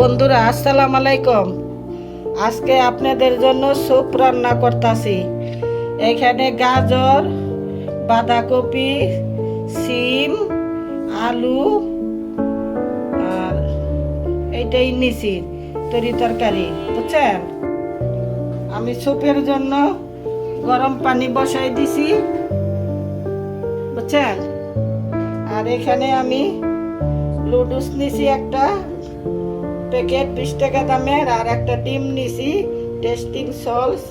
বন্ধুরা, আসসালাম আলাইকুম। আজকে আপনাদের জন্য স্যুপ রান্না করতেছি। এখানে গাজর, বাঁধাকপি, সিম, আলু, আর এইটাই নিছি, তরি তরকারি, বুঝছেন? আমি স্যুপের জন্য গরম পানি বসাই দিছি, বুঝছেন? আর এখানে আমি লুডুস নিছি একটা প্যাকেট বিশ টাকা দামের আর একটা ডিম নিছি। টেস্টিং সস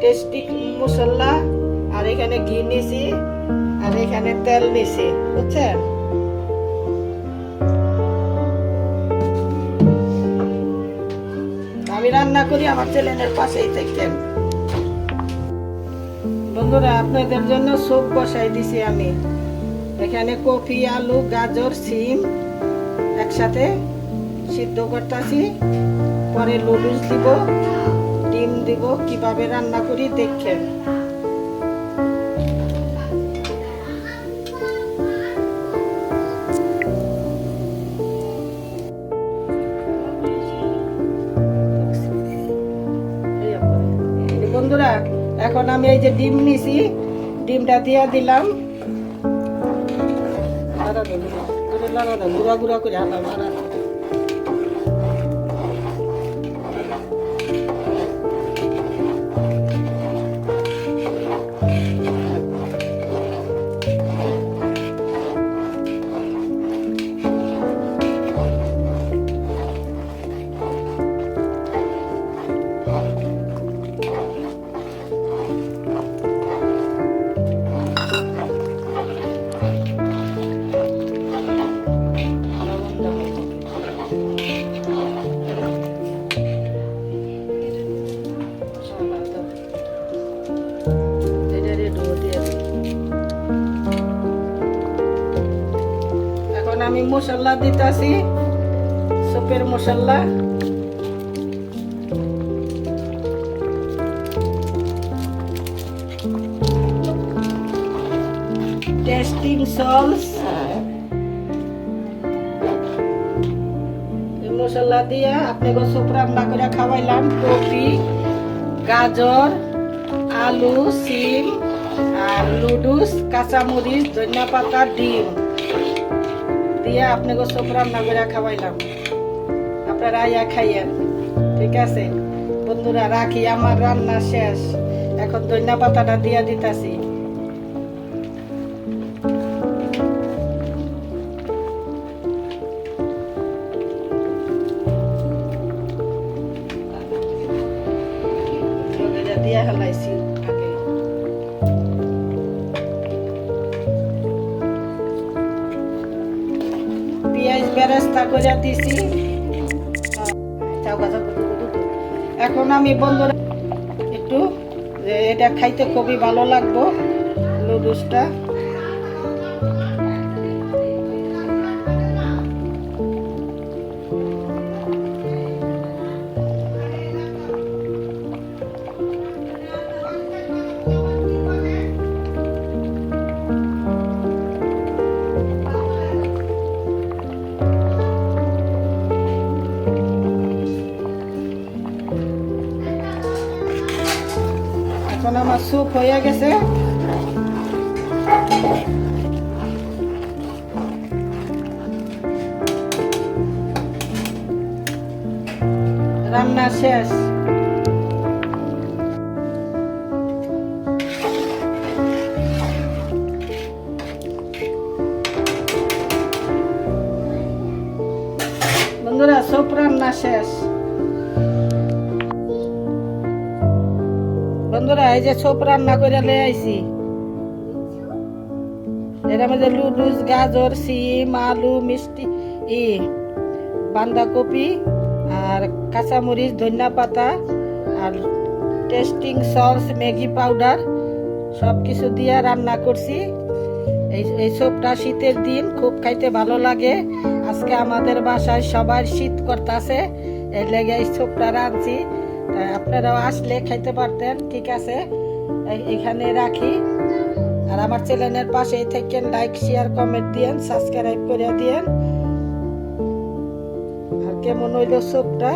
টেস্টিং মশলা, আর এখানে ঘি নিছি, আর এখানে তেল নিছি, বুঝছেন? আমি রান্না করি আমার ছেলেনের পাশেই থাকেন বন্ধুরা, আপনাদের জন্য স্যুপ বসাই দিছি আমি। এখানে কফি, আলু, গাজর, সিম একসাথে সিদ্ধ করতেছি। পরে লুডুস দিব, ডিম দিব, কীভাবে রান্না করি দেখেন। বন্ধুরা, এখন আমি এই যে ডিম নিছি, ডিমটা দিয়ে দিলাম। গুড়া গুড়া করে হালা আমি মশলা দিতেছি, সুপের মশলা টেস্টিং সস মশলা দিয়ে আপনাকে সুপ রান্না করে খাওয়াইলাম কফি গাজর, আলু, সিম আর লুডুস কাঁচামরিচ, ধনিয়া পাতা, ডিম। দিয়ে আপনাকে সব রান্না করে খাওয়াইলাম। আপনারা আইয়া খাইয়েন। ঠিক আছে? বন্ধুরা, রাখি, আমার রান্না শেষ। এখন ধনিয়া পাতাটা দিয়ে দিতাছি। দিয়ে হেলাইছি। বেরেস্তা করে দিছি। এখন আমি বন্ধুরা একটু এটা খাইতে খুবই ভালো লাগবো লুডুসটা এখন আমার স্যুপ হয়ে গেছে। রান্না শেষ। বন্ধুরা সব রান্না শেষ। বন্ধুরা, এই যে রান্না করে মধ্যে গাজর সিম আলু, মিষ্টি, ই, বাঁধাকপি আর কাঁচামরিচ, ধনিয়া পাতা আর টেস্টিং সস, ম্যাগি পাউডার সব কিছু দিয়ে রান্না করছি। এই এই সবটা শীতের দিন, খুব খাইতে ভালো লাগে। আজকে আমাদের বাসায় সবার শীত করতেছে, এর লেগে এই সবটা রাঁধছি। আপনারাও আসলে খাইতে পারতেন, ঠিক আছে? এখানে রাখি। আর আমার চ্যানেলের পাশেই থাকেন লাইক শেয়ার কমেন্ট দিয়েন সাবস্ক্রাইব করে দিয়েন। আর কেমন হইল স্যুপটা